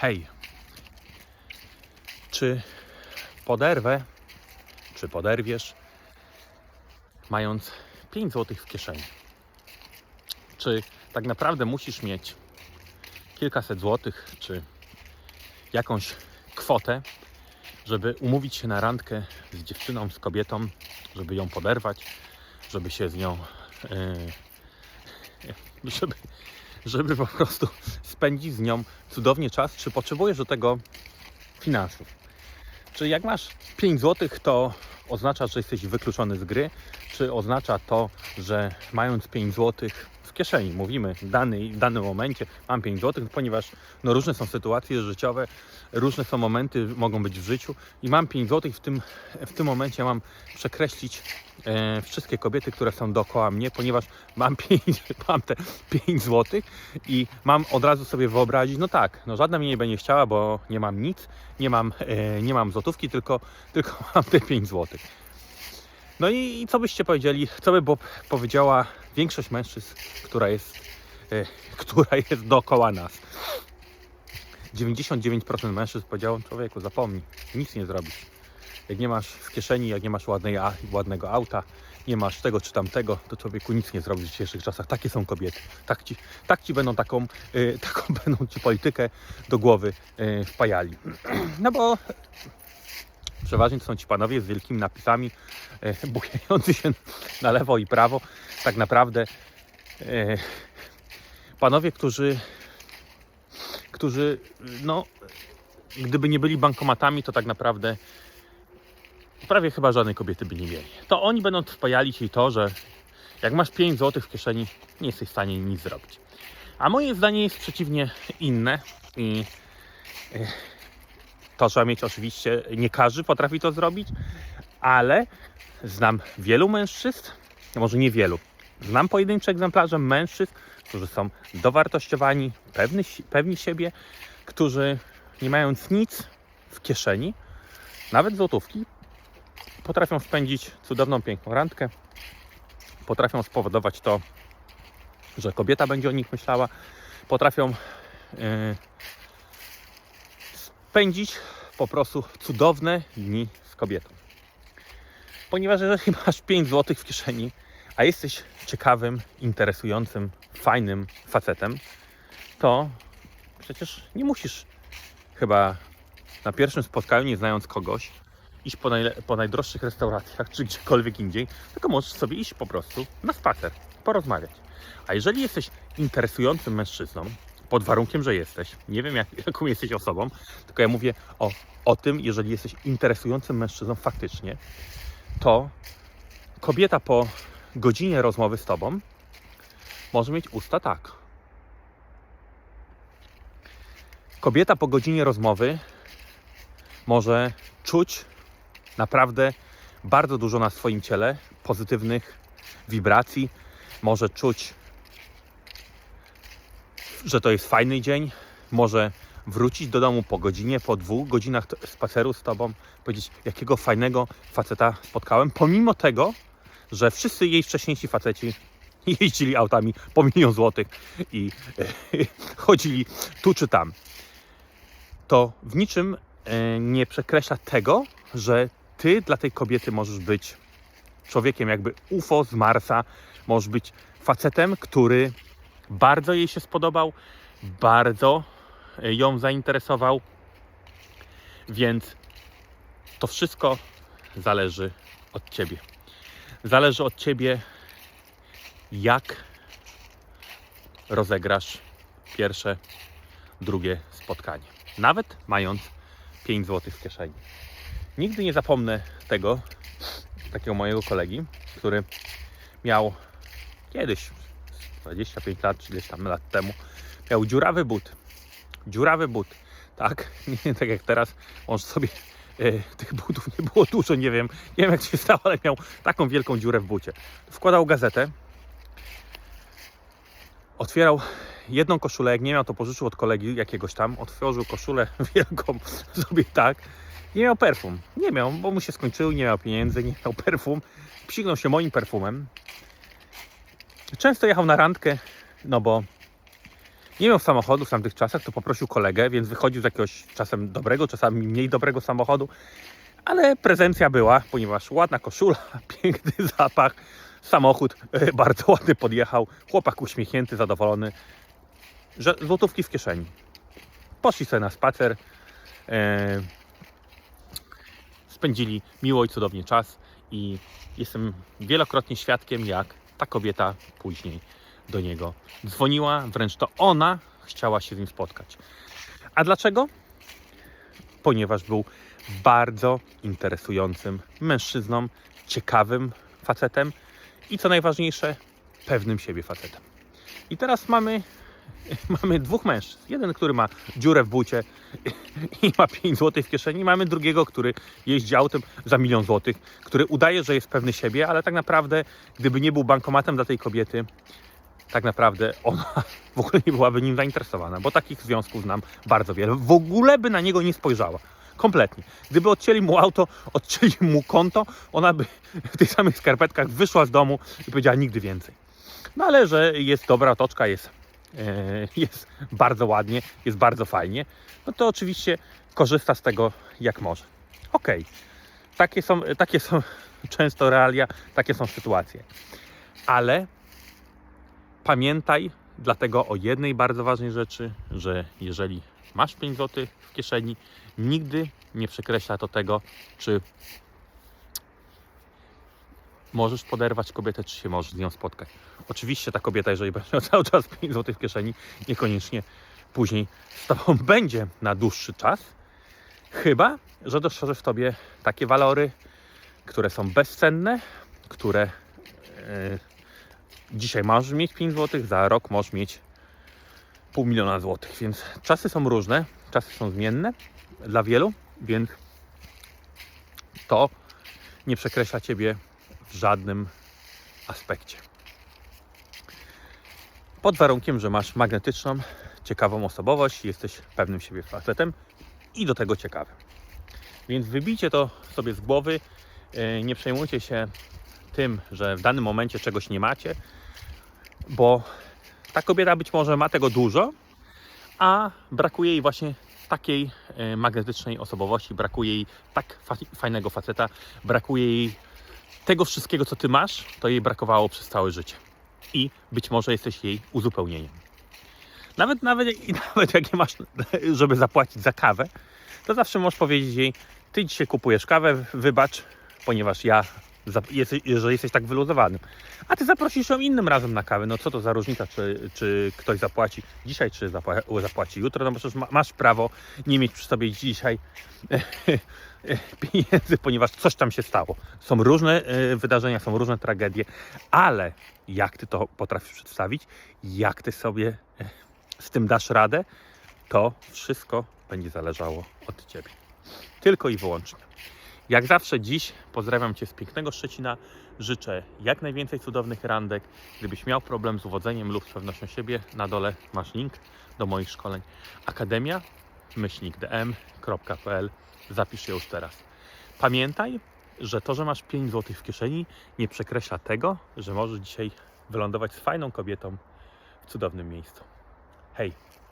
Hej, czy poderwę, czy poderwiesz, mając 5 zł w kieszeni? Czy tak naprawdę musisz mieć kilkaset złotych, czy jakąś kwotę, żeby umówić się na randkę z dziewczyną, z kobietą, żeby ją poderwać, żeby się z nią, yy, żeby, żeby po prostu spędzić z nią cudownie czas, czy potrzebujesz do tego finansów? Czy jak masz 5 zł, to oznacza, że jesteś wykluczony z gry, czy oznacza to, że mając 5 zł w kieszeni, mówimy w, dany, w danym momencie, mam 5 zł, ponieważ no, różne są sytuacje życiowe, różne są momenty, mogą być w życiu. I mam 5 zł, w tym, w tym momencie. Mam przekreślić e, wszystkie kobiety, które są dookoła mnie, ponieważ mam, 5, mam te 5 zł i mam od razu sobie wyobrazić, no tak, no żadna mnie nie będzie chciała, bo nie mam nic, nie mam, e, nie mam złotówki, tylko, tylko mam te 5 zł. No i, i co byście powiedzieli, co by bo, powiedziała większość mężczyzn, która jest, e, która jest dookoła nas? 99% mężczyzn powiedziało, człowieku zapomnij, nic nie zrobisz. Jak nie masz w kieszeni, jak nie masz ładnej, ładnego auta, nie masz tego czy tamtego, to człowieku nic nie zrobisz w dzisiejszych czasach. Takie są kobiety. Tak ci, tak ci będą taką, y, taką będą ci politykę do głowy y, wpajali. No bo przeważnie to są ci panowie z wielkimi napisami, bujający się na lewo i prawo. Tak naprawdę y, panowie, którzy którzy, no, gdyby nie byli bankomatami, to tak naprawdę prawie chyba żadnej kobiety by nie mieli. To oni będą wpajali ci to, że jak masz 5 zł w kieszeni, nie jesteś w stanie nic zrobić. A moje zdanie jest przeciwnie inne i e, to trzeba mieć oczywiście, nie każdy potrafi to zrobić, ale znam wielu mężczyzn, może nie wielu, znam pojedyncze egzemplarze mężczyzn, którzy są dowartościowani, pewni, pewni siebie, którzy nie mając nic w kieszeni, nawet złotówki, potrafią spędzić cudowną, piękną randkę, potrafią spowodować to, że kobieta będzie o nich myślała, potrafią yy, spędzić po prostu cudowne dni z kobietą. Ponieważ jeżeli masz 5 zł w kieszeni, a jesteś ciekawym, interesującym, fajnym facetem, to przecież nie musisz chyba na pierwszym spotkaniu, nie znając kogoś, iść po, najle- po najdroższych restauracjach czy gdziekolwiek indziej, tylko możesz sobie iść po prostu na spacer, porozmawiać. A jeżeli jesteś interesującym mężczyzną, pod warunkiem, że jesteś, nie wiem jak, jaką jesteś osobą, tylko ja mówię o, o tym, jeżeli jesteś interesującym mężczyzną faktycznie, to kobieta po godzinie rozmowy z tobą może mieć usta tak. Kobieta po godzinie rozmowy może czuć naprawdę bardzo dużo na swoim ciele pozytywnych wibracji, może czuć, że to jest fajny dzień, może wrócić do domu po godzinie, po dwóch godzinach spaceru z tobą, powiedzieć, jakiego fajnego faceta spotkałem, pomimo tego, że wszyscy jej wcześniejsi faceci jeździli autami po milion złotych i chodzili tu czy tam. To w niczym e, nie przekreśla tego, że ty dla tej kobiety możesz być człowiekiem jakby UFO z Marsa, możesz być facetem, który bardzo jej się spodobał, bardzo e, ją zainteresował, więc to wszystko zależy od ciebie. Zależy od ciebie, jak rozegrasz pierwsze, drugie spotkanie. Nawet mając 5 zł w kieszeni. Nigdy nie zapomnę tego, takiego mojego kolegi, który miał kiedyś, 25 lat, czy gdzieś tam lat temu, miał dziurawy but. Dziurawy but, tak? Nie tak jak teraz, on sobie e, tych butów nie było dużo, nie wiem, nie wiem jak się stało, ale miał taką wielką dziurę w bucie. Wkładał gazetę, otwierał jedną koszulę, jak nie miał, to pożyczył od kolegi jakiegoś tam, otworzył koszulę wielką sobie tak, nie miał perfum, nie miał, bo mu się skończyły, nie miał pieniędzy, nie miał perfum, psiknął się moim perfumem. Często jechał na randkę, no bo nie miał samochodu w tamtych czasach, to poprosił kolegę, więc wychodził z jakiegoś czasem dobrego, czasami mniej dobrego samochodu, ale prezencja była, ponieważ ładna koszula, piękny zapach, samochód e, bardzo ładny podjechał, chłopak uśmiechnięty, zadowolony, że złotówki w kieszeni. Poszli sobie na spacer, e, spędzili miło i cudownie czas i jestem wielokrotnie świadkiem, jak ta kobieta później do niego dzwoniła, wręcz to ona chciała się z nim spotkać. A dlaczego? Ponieważ był bardzo interesującym mężczyzną, ciekawym facetem i co najważniejsze, pewnym siebie facetem. I teraz mamy, mamy dwóch mężczyzn. Jeden, który ma dziurę w bucie i ma 5 zł w kieszeni. Mamy drugiego, który jeździ autem za milion złotych, który udaje, że jest pewny siebie, ale tak naprawdę, gdyby nie był bankomatem dla tej kobiety, tak naprawdę ona w ogóle nie byłaby nim zainteresowana, bo takich związków znam bardzo wiele. W ogóle by na niego nie spojrzała. Kompletnie. Gdyby odcięli mu auto, odcięli mu konto, ona by w tych samych skarpetkach wyszła z domu i powiedziała nigdy więcej. No ale że jest dobra otoczka, jest, jest bardzo ładnie, jest bardzo fajnie, no to oczywiście korzysta z tego jak może. Okej, takie, są, takie są często realia, takie są sytuacje. Ale pamiętaj dlatego o jednej bardzo ważnej rzeczy, że jeżeli masz 5 zł w kieszeni, nigdy nie przekreśla to tego, czy możesz poderwać kobietę, czy się możesz z nią spotkać. Oczywiście ta kobieta, jeżeli będzie miała cały czas 5 zł w kieszeni, niekoniecznie później z tobą będzie na dłuższy czas, chyba, że dostrzeże w tobie takie walory, które są bezcenne, które e, dzisiaj możesz mieć 5 zł, za rok możesz mieć pół miliona złotych. Więc czasy są różne, czasy są zmienne dla wielu, więc to nie przekreśla ciebie w żadnym aspekcie. Pod warunkiem, że masz magnetyczną, ciekawą osobowość, jesteś pewnym siebie facetem i do tego ciekawy. Więc wybijcie to sobie z głowy. Yy, Nie przejmujcie się tym, że w danym momencie czegoś nie macie, bo ta kobieta być może ma tego dużo, a brakuje jej właśnie takiej e, magnetycznej osobowości, brakuje jej tak fa- fajnego faceta, brakuje jej tego wszystkiego, co ty masz, to jej brakowało przez całe życie. I być może jesteś jej uzupełnieniem. Nawet, nawet, nawet jak nie masz, żeby zapłacić za kawę, to zawsze możesz powiedzieć jej, ty dzisiaj kupujesz kawę, wybacz, ponieważ ja, że jesteś tak wyluzowany. A ty zaprosisz ją innym razem na kawę. No co to za różnica, czy, czy ktoś zapłaci dzisiaj, czy zapła- zapłaci jutro. No bo przecież ma- masz prawo nie mieć przy sobie dzisiaj pieniędzy, ponieważ coś tam się stało. Są różne e, wydarzenia, są różne tragedie, ale jak ty to potrafisz przedstawić, jak ty sobie e, z tym dasz radę, to wszystko będzie zależało od ciebie. Tylko i wyłącznie. Jak zawsze dziś pozdrawiam Cię z pięknego Szczecina. Życzę jak najwięcej cudownych randek. Gdybyś miał problem z uwodzeniem lub z pewnością siebie, na dole masz link do moich szkoleń. Akademia myślnikdm.pl Zapisz je już teraz. Pamiętaj, że to, że masz 5 zł w kieszeni, nie przekreśla tego, że możesz dzisiaj wylądować z fajną kobietą w cudownym miejscu. Hej!